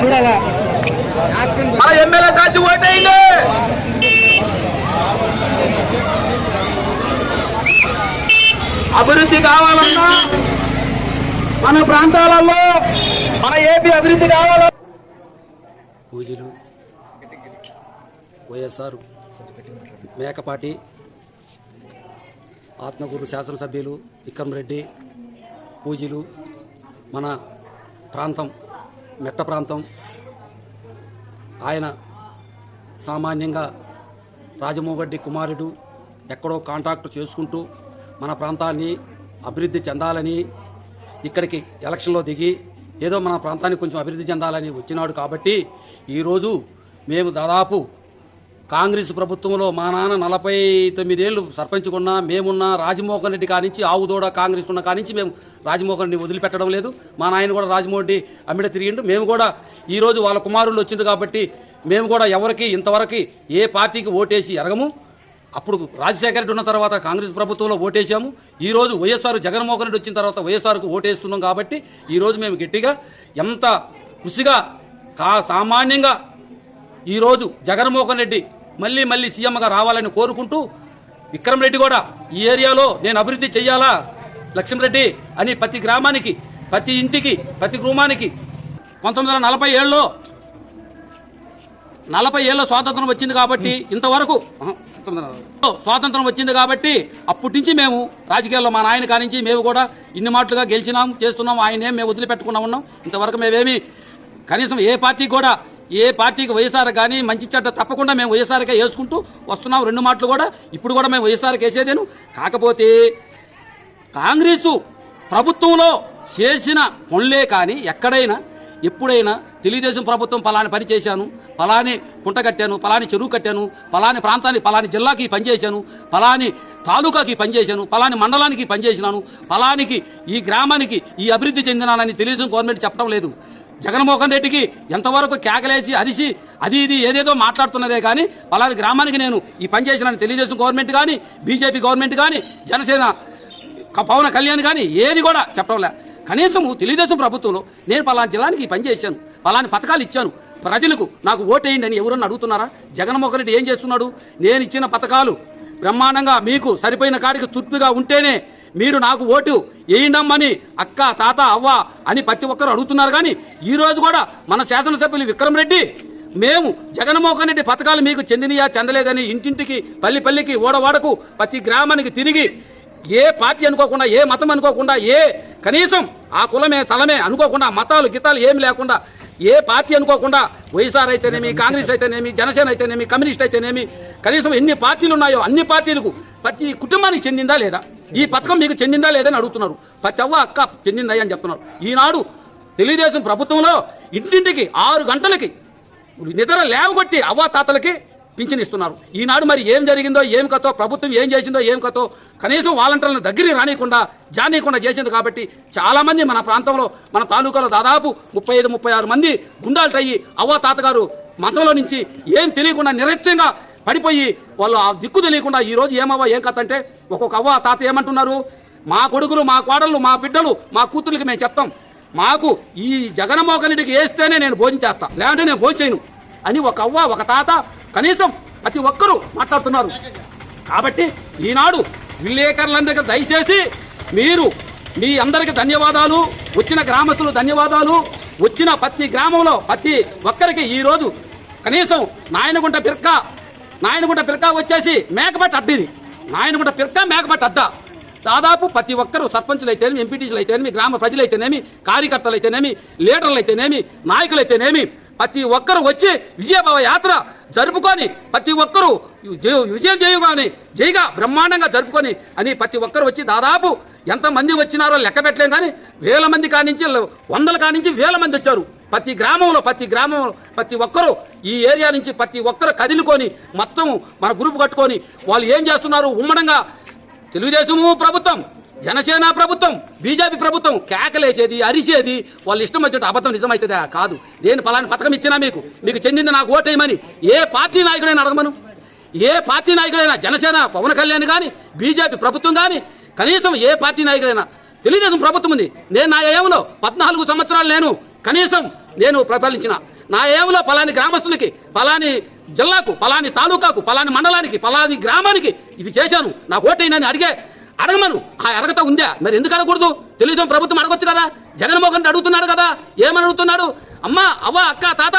చూడాలా? మన ఎమ్మెల్యే కాచి ఓటేయండి అభివృద్ధి కావాలన్నా మన ప్రాంతాలలో మన ఏపీ అభివృద్ధి కావాలన్నా పూజలు వైఎస్ఆర్ మేకపాటి ఆత్మకూరు శాసనసభ్యులు విక్రమ్ రెడ్డి పూజలు మన ప్రాంతం. మెట్ట ప్రాంతం. ఆయన సామాన్యంగా రాజమోగడ్డి కుమారుడు ఎక్కడో కాంట్రాక్ట్ చేసుకుంటూ మన ప్రాంతాన్ని అభివృద్ధి చెందాలని ఇక్కడికి ఎలక్షన్లో దిగి ఏదో మన ప్రాంతాన్ని కొంచెం అభివృద్ధి చెందాలని వచ్చినాడు కాబట్టి ఈరోజు మేము దాదాపు కాంగ్రెస్ ప్రభుత్వంలో మా నాన్న నలభై తొమ్మిదేళ్ళు సర్పంచ్గా ఉన్నా మేమున్నా రాజమోహన్ రెడ్డి కానించి ఆవుదోడ కాంగ్రెస్ ఉన్న కానించి మేము రాజమోహన్ రెడ్డి వదిలిపెట్టడం లేదు. మా నాయన కూడా రాజమోహన్ రెడ్డి అమ్మిడ తిరిగిండు. మేము కూడా ఈరోజు వాళ్ళ కుమారులు వచ్చింది కాబట్టి మేము కూడా ఎవరికి ఇంతవరకు ఏ పార్టీకి ఓటేసి ఎరగము. అప్పుడు రాజశేఖర రెడ్డి ఉన్న తర్వాత కాంగ్రెస్ ప్రభుత్వంలో ఓటేసాము ఈ రోజు వైఎస్ఆర్ జగన్మోహన్ రెడ్డి వచ్చిన తర్వాత వైఎస్ఆర్కు ఓటేస్తున్నాం కాబట్టి ఈ రోజు మేము గట్టిగా ఎంత కృషిగా కా సామాన్యంగా ఈరోజు జగన్మోహన్ రెడ్డి మళ్ళీ మళ్ళీ సీఎంగా రావాలని కోరుకుంటూ విక్రమ్ రెడ్డి కూడా ఈ ఏరియాలో నేను అభివృద్ధి చెయ్యాలా? లక్ష్మీరెడ్డి అని ప్రతి గ్రామానికి ప్రతి ఇంటికి ప్రతి గృహానికి పంతొమ్మిది వందల నలభై ఏళ్ళలో నలభై ఏళ్ళ స్వాతంత్రం వచ్చింది కాబట్టి ఇంతవరకు స్వాతంత్రం వచ్చింది కాబట్టి అప్పటి నుంచి మేము రాజకీయాల్లో మా నాయన కానించి మేము కూడా ఇన్ని మాటలుగా గెలిచినాం చేస్తున్నాం ఆయన ఏం మేము వదిలిపెట్టుకున్నా ఉన్నాం ఇంతవరకు మేమేమి కనీసం ఏ పార్టీ కూడా ఏ పార్టీకి వైఎస్ఆర్ కానీ మంచి చెడ్డ తప్పకుండా మేము వైఎస్ఆర్కే వేసుకుంటూ వస్తున్నాం. రెండు మాటలు కూడా ఇప్పుడు కూడా మేము వైఎస్ఆర్కి వేసేదేను. కాకపోతే కాంగ్రెసు ప్రభుత్వంలో చేసిన పనులే కానీ ఎక్కడైనా ఎప్పుడైనా తెలుగుదేశం ప్రభుత్వం పలాని పని చేశాను పలాని కుంట కట్టాను పలాని చెరువు కట్టాను పలాని ప్రాంతానికి పలాని జిల్లాకి పనిచేశాను పలాని తాలూకాకి పనిచేశాను పలాని మండలానికి పనిచేసినాను పలానికి ఈ గ్రామానికి ఈ అభివృద్ధి చెందినానని తెలుగుదేశం గవర్నమెంట్ చెప్పడం లేదు. జగన్మోహన్ రెడ్డికి ఎంతవరకు కేకలేసి అరిసి అది ఇది ఏదేదో మాట్లాడుతున్నదే కానీ పలాని గ్రామానికి నేను ఈ పని చేసినాను తెలుగుదేశం గవర్నమెంట్ కానీ బీజేపీ గవర్నమెంట్ కానీ జనసేన పవన్ కళ్యాణ్ కానీ ఏది కూడా చెప్పడంలే. కనీసం తెలుగుదేశం ప్రభుత్వంలో నేను పలానా జిల్లానికి ఈ పని చేశాను పలాని పథకాలు ఇచ్చాను. ప్రజలకు నాకు ఓటేయండి అని ఎవరన్నా అడుగుతున్నారా? జగన్మోహన్ రెడ్డి ఏం చేస్తున్నాడు? నేను ఇచ్చిన పథకాలు బ్రహ్మాండంగా మీకు సరిపోయిన కాడికి తృప్తిగా ఉంటేనే మీరు నాకు ఓటు వేయండమ్మని అక్క తాత అవ్వ అని ప్రతి ఒక్కరు అడుగుతున్నారు కానీ ఈ రోజు కూడా మన శాసనసభ్యులు విక్రమ్ రెడ్డి మేము జగన్మోహన్ రెడ్డి పథకాలు మీకు చెందినయా చెందలేదని ఇంటింటికి పల్లి పల్లికి ఓడవాడకు ప్రతి గ్రామానికి తిరిగి ఏ పార్టీ అనుకోకుండా ఏ మతం అనుకోకుండా ఏ కనీసం ఆ కులమే తలమే అనుకోకుండా మతాలు గితాలు ఏమి లేకుండా ఏ పార్టీ అనుకోకుండా వైఎస్ఆర్ అయితేనేమి కాంగ్రెస్ అయితేనేమి జనసేన అయితేనేమి కమ్యూనిస్ట్ అయితేనేమి కనీసం ఎన్ని పార్టీలు ఉన్నాయో అన్ని పార్టీలకు ప్రతి కుటుంబానికి చెందిందా లేదా? ఈ పథకం మీకు చెందిందా లేదని అడుగుతున్నారు. ప్రతి అవ్వ అక్క చెందిందా అని చెప్తున్నారు. ఈనాడు తెలుగుదేశం ప్రభుత్వంలో ఇంటింటికి ఆరు గంటలకి నిద్ర లేవగొట్టి అవ్వ తాతలకి పింఛన్ ఇస్తున్నారు. ఈనాడు మరి ఏం జరిగిందో ఏం కథో ప్రభుత్వం ఏం చేసిందో ఏం కథో కనీసం వాలంటీర్లను దగ్గరికి రానియకుండా జానీయకుండా చేసింది కాబట్టి చాలామంది మన ప్రాంతంలో మన తాలూకాలో దాదాపు ముప్పై ఐదు ముప్పై ఆరు మంది గుండాలటయ్యి అవ్వ తాతగారు మంచంలో నుంచి ఏం తెలియకుండా నిరక్ష్యంగా పడిపోయి వాళ్ళు ఆ దిక్కు తెలియకుండా ఈ రోజు ఏమవ్వ ఏం కథ అంటే ఒక్కొక్క అవ్వ తాత ఏమంటున్నారు? మా కొడుకులు మా కోడళ్ళు మా బిడ్డలు మా కూతుర్లకి మేము చెప్తాం. మాకు ఈ జగన్మోహన్ వేస్తేనే నేను భోజనం చేస్తా లేదంటే నేను భోజనం చేయను అని ఒక అవ్వ ఒక తాత కనీసం ప్రతి ఒక్కరూ మాట్లాడుతున్నారు. కాబట్టి ఈనాడు విలేకరులందరికీ దయచేసి మీరు మీ అందరికి ధన్యవాదాలు వచ్చిన గ్రామస్తులు ధన్యవాదాలు వచ్చిన ప్రతి గ్రామంలో ప్రతి ఒక్కరికి ఈరోజు కనీసం నాయనగుంట పిర్క నాయనగుంట పిల్క వచ్చేసి మేకపట్టి అడ్డిది. నాయనగుంట పిల్క మేకపట్టి అడ్డ. దాదాపు ప్రతి ఒక్కరు సర్పంచులు అయితేనేమి ఎంపీటీసీలు అయితేనేమి గ్రామ ప్రజలు అయితేనేమి కార్యకర్తలు అయితేనేమి లీడర్లు అయితేనేమి నాయకులు అయితేనేమి ప్రతి ఒక్కరు వచ్చి విజయభవ యాత్ర జరుపుకొని ప్రతి ఒక్కరు విజయం చేయగాని జైగా బ్రహ్మాండంగా జరుపుకొని అని ప్రతి ఒక్కరు వచ్చి దాదాపు ఎంతమంది వచ్చినారో లెక్క పెట్టలేం కానీ వేల మంది కానించి వందల కానించి వేల మంది వచ్చారు. ప్రతి గ్రామంలో ప్రతి గ్రామంలో ప్రతి ఒక్కరు ఈ ఏరియా నుంచి ప్రతి ఒక్కరు కదిలుకొని మొత్తం మన గ్రూప్ కట్టుకొని వాళ్ళు ఏం చేస్తున్నారు? ఉమ్మడంగా తెలుగుదేశము ప్రభుత్వం జనసేన ప్రభుత్వం బీజేపీ ప్రభుత్వం కేకలేసేది అరిసేది వాళ్ళు ఇష్టం వచ్చినట్టు అబద్ధం నిజమవుతుందా కాదు. నేను పలాని పథకం ఇచ్చినా మీకు మీకు చెందింది నాకు ఓటేయమని ఏ పార్టీ నాయకుడైనా అడగమను. ఏ పార్టీ నాయకుడైనా జనసేన పవన్ కళ్యాణ్ కానీ బీజేపీ ప్రభుత్వం కానీ కనీసం ఏ పార్టీ నాయకుడైనా తెలుగుదేశం ప్రభుత్వం ఉంది. నేను నా ఏమలో పద్నాలుగు సంవత్సరాలు నేను కనీసం నేను ప్రబలించిన నా ఏమలో పలాని గ్రామస్తులకి పలాని జిల్లాకు పలాని తాలూకాకు పలాని మండలానికి పలాని గ్రామానికి ఇది చేశాను. నా ఓటైనా అడిగే అడగమను. ఆ అర్హత ఉందా? మరి ఎందుకు అడగకూడదు? తెలుగుదేశం ప్రభుత్వం అడగొచ్చు కదా. జగన్మోహన్ అడుగుతున్నాడు కదా. ఏమని అడుగుతున్నాడు? అమ్మా అవ్వ అక్క తాత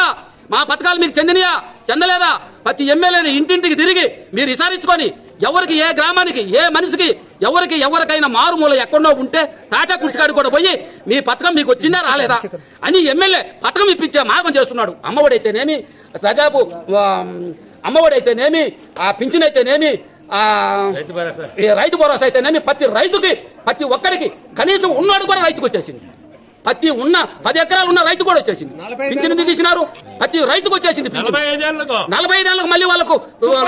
మా పథకాలు మీకు చెందినయా? చెందలేదా? ప్రతి ఎమ్మెల్యేని ఇంటింటికి తిరిగి మీరు విచారించుకొని ఎవరికి ఏ గ్రామానికి ఏ మనిషికి ఎవరికి ఎవరికైనా మారుమూల ఎక్కడో ఉంటే తాటా కుర్చికాడు కూడా పోయి మీ పథకం మీకు వచ్చిందా రాలేదా? అని ఎమ్మెల్యే పథకం ఇప్పించే మార్గం చేస్తున్నాడు. అమ్మఒడైతేనేమి సజాపు ఆ, అమ్మఒడైతేనేమి ఆ పింఛన్ అయితేనేమి ఆ రైతు భరోసా. అయితేనేమి ప్రతి రైతుకి ప్రతి ఒక్కరికి కనీసం ఉన్నాడు కూడా రైతుకు వచ్చేసింది. ప్రతి ఉన్న పది ఎకరాలు ఉన్న రైతు కూడా వచ్చేసింది. పింఛన్ ఎందుకు తీసినారు ప్రతి రైతుకు వచ్చేసింది. నలభై ఐదేళ్ళకు ఐదేళ్ళకు మళ్ళీ వాళ్ళకు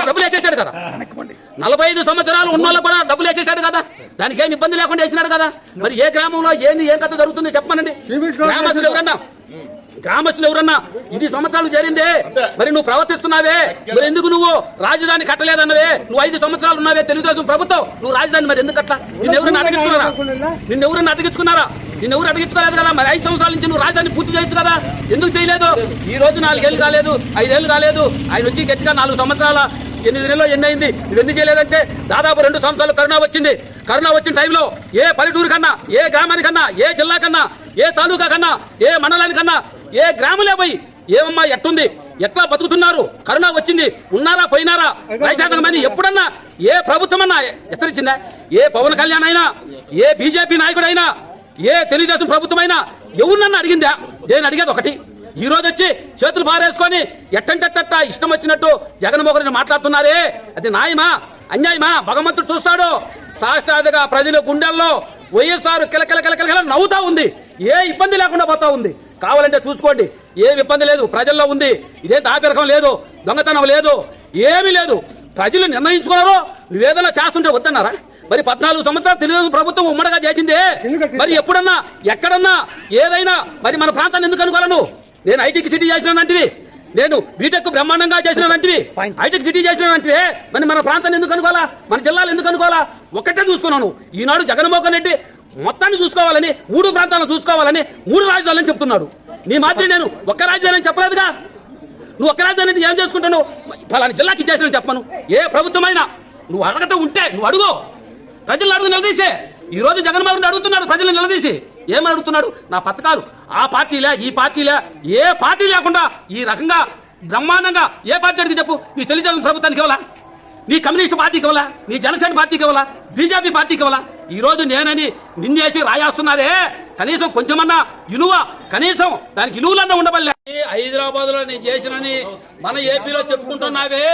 డబ్బులు వేసేసాడు కదా. నలభై ఐదు సంవత్సరాలు ఉన్న వాళ్ళకు కూడా డబ్బులు వేసేసాడు కదా. దానికి ఏమి ఇబ్బంది లేకుండా వేసినాడు కదా. మరి ఏ గ్రామంలో ఏంది ఏం కథ జరుగుతుంది చెప్పమనండి. గ్రామస్తులు ఎవరన్నా? గ్రామస్తులు ఎవరన్నా ఇది సంవత్సరాలు చేరిందే మరి నువ్వు ప్రవర్తిస్తున్నావే. మరి ఎందుకు నువ్వు రాజధాని కట్టలేదన్నవే? నువ్వు ఐదు సంవత్సరాలు ఉన్నావే తెలుగుదేశం ప్రభుత్వం. నువ్వు రాజధాని మరి ఎందుకు కట్లా నిన్ను ఎవరన్నా అడిగించుకున్నారా నిన్ను ఎవరన్నా అడిగించుకున్నారా నిన్ను ఎవరు అడిగించుకోలేదు కదా మరి? ఐదు సంవత్సరాల నుంచి నువ్వు రాజధాని పూర్తి చేయొచ్చు కదా. ఎందుకు చేయలేదు? ఈ రోజు నాలుగేళ్ళు కాలేదు ఐదేళ్ళు కాలేదు. ఆయన వచ్చి గట్టిగా నాలుగు సంవత్సరాల ఎనిమిది నెలలో ఎన్ని అయింది? నువ్వు ఎందుకు చేయలేదంటే దాదాపు రెండు సంవత్సరాలు కరోనా వచ్చింది. కరోనా వచ్చిన టైంలో ఏ పల్లెటూరు కన్నా ఏ గ్రామానికన్నా ఏ జిల్లా కన్నా ఏ తాలూకా కన్నా ఏ మండలానికన్నా ఏ గ్రామంలో పోయి ఏమమ్మా ఎట్టుంది? ఎట్లా బతుకుతున్నారు? కరోనా వచ్చింది. ఉన్నారా పోయినారా? వైశాఖమని ఎప్పుడన్నా ఏ ప్రభుత్వం అన్నా హెచ్చరించిందా? ఏ పవన్ కళ్యాణ్ అయినా ఏ బీజేపీ నాయకుడైనా ఏ తెలుగుదేశం ప్రభుత్వం అయినా ఎవరినన్నా అడిగిందా? నేను అడిగేది ఒకటి. ఈ రోజు వచ్చి చేతులు పారేసుకొని ఎట్టంటట్ట ఇష్టం వచ్చినట్టు జగన్మోహన్ రెడ్డి మాట్లాడుతున్నారే. అది న్యాయమా? అన్యాయమా? భగవంతుడు చూస్తాడు. సాష్టాదిగా ప్రజల గుండెల్లో వైఎస్ఆర్ కిలకిల కిలకిల నవ్వుతా ఉంది. ఏ ఇబ్బంది లేకుండా పోతా ఉంది. కావాలంటే చూసుకోండి. ఏమి ఇబ్బంది లేదు. ప్రజల్లో ఉంది. ఇదే దాపిరకం లేదు. దొంగతనం లేదు. ఏమీ లేదు. ప్రజలు నిర్ణయించుకున్నారో నువ్వేదైనా చేస్తుంటే వద్దన్నారా? మరి పద్నాలుగు సంవత్సరాలు తెలుగుదేశం ప్రభుత్వం ఉమ్మడిగా చేసిందే. మరి ఎప్పుడన్నా ఎక్కడన్నా ఏదైనా మరి మన ప్రాంతాన్ని ఎందుకు అనుకోవాలను? నేను ఐటీకి సిటీ చేసినానంటివి నేను బీటెక్ బ్రహ్మాండంగా చేసినానంటివి ఐటీకి సిటీ చేసినానంటివి మరి మన ప్రాంతాన్ని ఎందుకు అనుకోవాలా? మన జిల్లాలు ఎందుకు అనుకోవాలా? ఒక్కటే చూసుకున్నాను. ఈనాడు జగన్మోహన్ రెడ్డి మొత్తాన్ని చూసుకోవాలని మూడు ప్రాంతాలను చూసుకోవాలని మూడు రాజధానులని చెప్తున్నాడు. నీ మాత్రం నేను ఒక్క రాజధాని చెప్పలేదుగా. నువ్వు ఒక్క రాజధాని ఏం చేసుకుంటాను? ఫలాని జిల్లాకి ఇచ్చేసిన చెప్పను. ఏ ప్రభుత్వమైనా నువ్వు అడగటం ఉంటే నువ్వు అడుగు. ప్రజలు అడుగు నిలదీసే. ఈ రోజు జగన్మోహన్ రెడ్డి అడుగుతున్నాడు ప్రజలను నిలదీసి. ఏమని అడుగుతున్నాడు? నా పథకాలు. ఆ పార్టీలే ఈ పార్టీలే ఏ పార్టీ లేకుండా ఈ రకంగా బ్రహ్మాండంగా ఏ పార్టీ అడిగి చెప్పు? నీ తెలుగుదేశం ప్రభుత్వానికి ఇవ్వాలా? నీ కమ్యూనిస్ట్ పార్టీకి ఇవ్వాలా? నీ జనసేన పార్టీకి ఇవ్వాలా? బీజేపీ పార్టీకి ఇవ్వాలా? ఈరోజు నేనని నిన్నేసి రాయేస్తున్నారే కనీసం కొంచెమన్నా ఇలువ కనీసం దానికి ఇలువలన్నా ఉండబల్లే. హైదరాబాద్లో నేను చేసినని మన ఏపీలో చెప్పుకుంటున్నావే.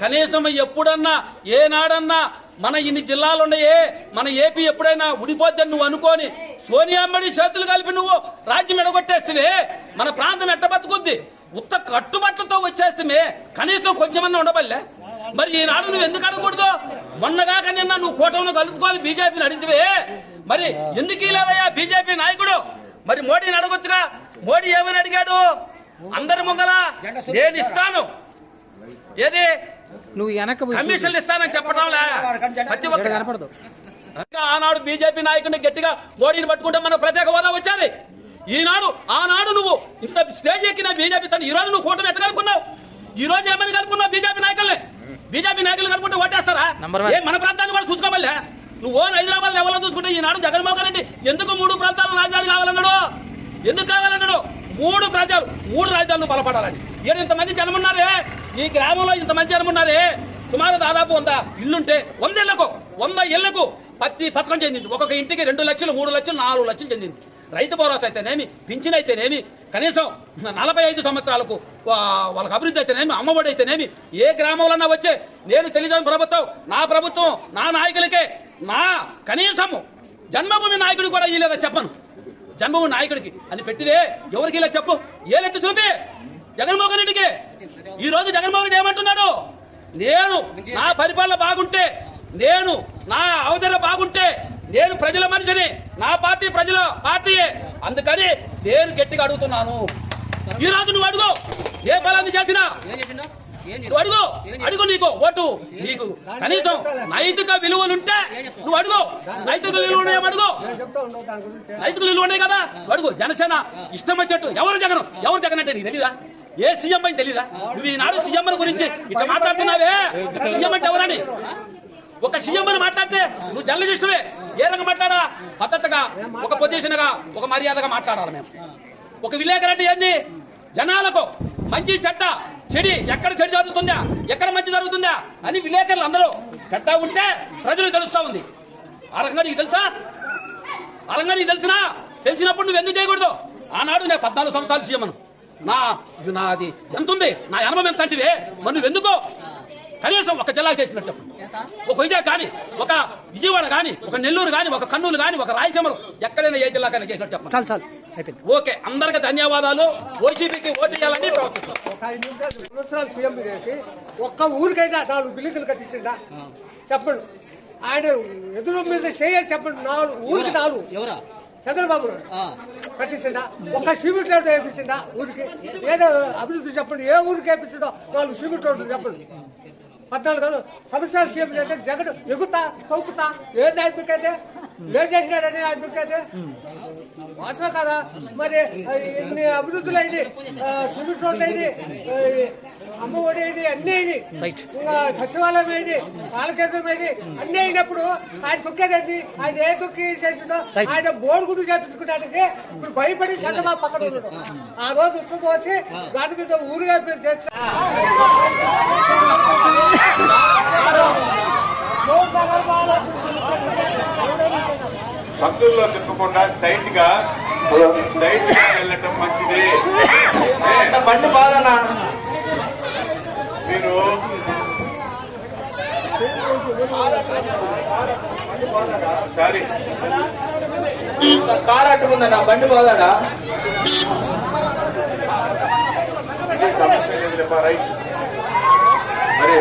కనీసం ఎప్పుడన్నా ఏనాడన్నా మన ఇన్ని జిల్లాలు ఉన్నాయే మన ఏపీ ఎప్పుడైనా ఉడిపోద్దని నువ్వు అనుకోని సోనియా మడి చేతులు కలిపి నువ్వు రాజ్యం ఎడగొట్టేస్తే మన ప్రాంతం ఎట్ట బతుకుద్ది ఉత్త కట్టుబట్టలతో వచ్చేస్తే కనీసం కొంచెమన్నా ఉండబల్లే. మరి ఈనాడు నువ్వు ఎందుకు అడగకూడదు? మొన్నగాక నిన్న నువ్వు కూటమిని కలుపుకోవాలి బీజేపీని అడిగితే మరి ఎందుకు లేదయ్యా బీజేపీ నాయకుడు? మరి మోడీని అడగొచ్చుగా? మోడీ ఏమని అడిగాడు? అందరి ముంగల నేను ఇస్తాను. ఏది? నువ్వు వెనక కమిషన్లు ఇస్తానని చెప్పడం ప్రతి ఇక్కడ ఒక్క కనపడదు. ఇంకా ఆనాడు బీజేపీ నాయకుడిని గట్టిగా మోడీని పట్టుకుంటే మన ప్రత్యేక హోదా వచ్చేది. ఈనాడు ఆనాడు నువ్వు ఇంత స్టేజ్ ఎక్కిన బీజేపీ తను ఈ రోజు నువ్వు కూటమి ఎట్ట కలుపుకున్నావు ఈ రోజు ఏమని కలుపుకున్నావు బీజేపీ నాయకుల్ని? బీజేపీ నాయకులు కలుపుకుంటే ఓటేస్తారా. ఏ మన ప్రాంతాన్ని కూడా చూసుకోమల్లే? నువ్వు ఓన్ హైదరాబాద్ లెవెల్లో చూసుకుంటే ఈనాడు జగన్మోహన్ రెడ్డి ఎందుకు మూడు ప్రాంతాలు రాజధాని కావాలన్నాడు? ఎందుకు కావాలన్నాడు? మూడు ప్రజలు మూడు రాజధానులు బలపడాలని. ఈడ ఇంతమంది జనం ఉన్నారే? ఈ గ్రామంలో ఇంతమంది జనం ఉన్నారే? సుమారు దాదాపు వంద ఇల్లుంటే వంద ఇళ్ళకు వంద ఇళ్ళకు పత్తి పథకం చెందింది. ఒక్కొక్క ఇంటికి రెండు లక్షలు మూడు లక్షలు నాలుగు లక్షలు చెందింది. రైతు భరోసా అయితేనేమి పింఛన్ అయితేనేమి కనీసం నలభై ఐదు సంవత్సరాలకు వా- వాళ్ళకి అభివృద్ధి అయితేనేమి అమ్మఒడి అయితేనేమి ఏ గ్రామంలో వచ్చే నేను తెలుగుదేశం ప్రభుత్వం నా ప్రభుత్వం నా నాయకులకే నా కనీసము జన్మభూమి నాయకుడు కూడా ఈ చెప్పను. జన్మభూమి నాయకుడికి అని పెట్టిదే ఎవరికి ఇలా చెప్పు. ఏలెత్తి చూపి? జగన్మోహన్ రెడ్డికి. ఈ రోజు జగన్మోహన్ రెడ్డి ఏమంటున్నాడు? నేను నా పరిపాలన బాగుంటే నేను నా అవధర బాగుంటే నేను ప్రజల మనిషిని. నా పార్టీ ప్రజల పార్టీయే. అందుకని నేను గట్టిగా అడుగుతున్నాను. ఈ రోజు నువ్వు అడుగు. ఏ బలాన్ని చేసినా? నువ్వు అడుగు. అడుగు నీకు ఓటు. నీకు కనీసం నైతిక విలువలుంటే నువ్వు అడుగు. నైతిక విలువలు ఉన్నాయో అడుగు? నైతిక విలువలు ఉన్నాయి కదా అడుగు. జనసేన ఇష్టం వచ్చేట్టు ఎవరు జగన్? ఎవరు జగన్ అంటే నీకు తెలీదా? ఏ సీఎం అని తెలీదా? నువ్వు ఈనాడు సీఎం గురించి ఇట్లా మాట్లాడుతున్నావే. సీఎం అంటే ఎవరని? ఒక సీఎం అని మాట్లాడితే నువ్వు జర్నలిస్టువే. ఏ రంగం మాట్లాడా? పద్ధతిగా ఒక పొజిషన్గా ఒక మర్యాదగా మాట్లాడాలి మేము. ఒక విలేకరు అంటే ఏంది? జనాలకు మంచి చెడ్డ చెడి ఎక్కడ చెడు జరుగుతుందా? ఎక్కడ మంచి జరుగుతుందా? అని విలేకరులు అందరూ చెడ్డ ఉంటే ప్రజలు తెలుస్తా ఉంది. ఆ రకంగా నీకు తెలుసా? ఆ రకంగా నీకు తెలిసినా? తెలిసినప్పుడు నువ్వు ఎందుకు చేయకూడదు? ఆనాడు నేను పద్నాలుగు సంవత్సరాలు సీఎం నా నాది ఎంత ఉంది నా అనుభవం ఎంత అంటే మరి నువ్వెందుకో? కనీసం ఒక జిల్లా చేసినట్టు చెప్పు. ఒక విజయ కానీ ఒక విజయవాడ కానీ ఒక నెల్లూరు కానీ ఒక కర్నూలు కానీ ఒక రాయలసీమలో ఎక్కడైనా ఏ జిల్లాకైనా చేసినట్టు చెప్పండి చాలు చాలు. అయిపోయింది. ఓకే అందరికి ధన్యవాదాలు. ఓసీపీకి ఓటు ఒక నిమిషాలు సంవత్సరాలు సీఎం చేసి ఒక్క ఊరికైనా నాలుగు బిల్లులు కట్టించిండా? చెప్పండి. ఆయన ఎదురు మీద చేయాలి చెప్పండి. నాలుగు ఊరికి నాలుగు. ఎవరా? చంద్రబాబు నాయుడు కట్టించిండా? ఒక్క సిమెంట్ రోడ్డు వేయించిండా ఊరికి? ఏదో అభివృద్ధి చెప్పండి. ఏ ఊరికి వేయించిండో నాలుగు సిమెంట్ రోడ్లు చెప్పండి. పద్నాలుగు కాదు సంవత్సరాలు సీఎం చేస్తే జగన్ ఎగుతా తవ్వుతా ఏంది ఆయన దుక్కైతే ఏం చేసినాడని ఆయన దుక్కైతే వాసన కదా? మరి ఆ, ఇన్ని అభివృద్ధులు అయింది సిమెంట్ రోడ్లు అయింది అమ్మ ఒడి అయింది అన్ని. ఇంకా సచివాలయం అయింది పాలకేంద్రం అయింది అన్ని అయినప్పుడు ఆయన దుక్కేదండి ఆయన ఏ దుక్కి చేసిండో రైట్. ఆయన బోర్డు గుడి చేపించుకోవడానికి ఇప్పుడు భయపడి చంద్రబాబు పక్కన ఆ రోజు ఉత్తు పోసి దాని మీద ఊరుగా మీరు చేస్తే. భక్తుల్లో తిప్పకుండా స్ట్రైట్గా స్ట్రైట్గా వెళ్ళటం మంచిది. బండి బాగా కార్ అట్టుకుందన్నా బండి పోదాడా మరి